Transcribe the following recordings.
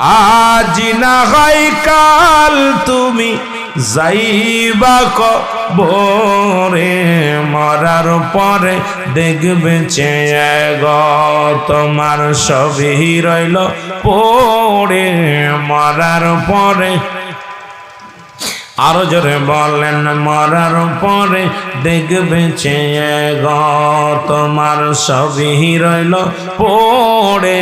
আজ না হয় কাল তুমি যাইবা কবরে, মরার পরে দেখবে চেয়ে গ তোমার সবই রইল পড়ে। মরার পরে আরও জোরে বলেন, মরার পরে দেখবে চেয়ে গ, তোমার সবই রইল পড়ে।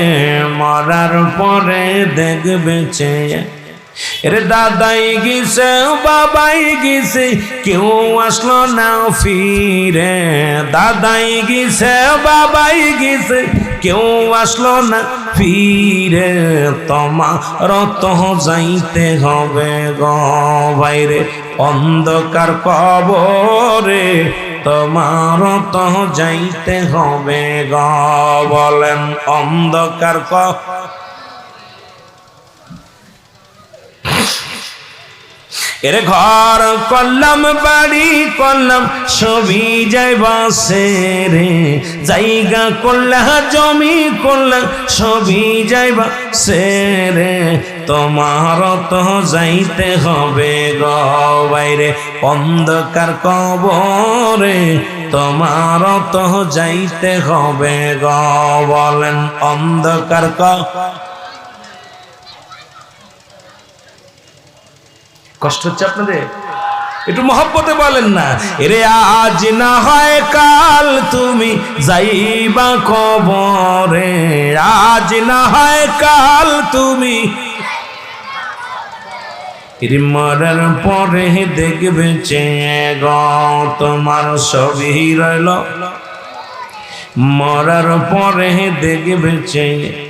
মরার পরে দেখবে চেয়ে এরে দাদাই গিয়েছে, বাবাই গিয়েছে, কেউ আসলো না ফিরে। দাদাই গিয়েছে, বাবাই গিয়েছে, কেউ আসলো না ফিরে। তোমার তো যাইতে হবে গ বাইরে অন্ধকার কবরে তোমার তো যাইতে হবে গ। বলেন, অন্ধকার ক এর ঘর করলাম, বাড়ি করলাম ছবি যাই বাসে রে। জায়গা করলা, জমি করলাম ছবি যাই বাসে রে। তোমার তো যাইতে হবে গ বাইরে, অন্ধকার কবরে। তোমার তো যাইতে হবে গ বলেন, অন্ধকার ক কষ্ট হচ্ছে আপনাদের? একটু মহব্বতে বলেন না। এরে আজ না হয় কাল তুমি যাইবা কবরে। আজ না হয় কাল তুমি মরার পরে দেখবে চেয়ে গ তোমার সবই রইল। মরার পরে দেখবে চেয়ে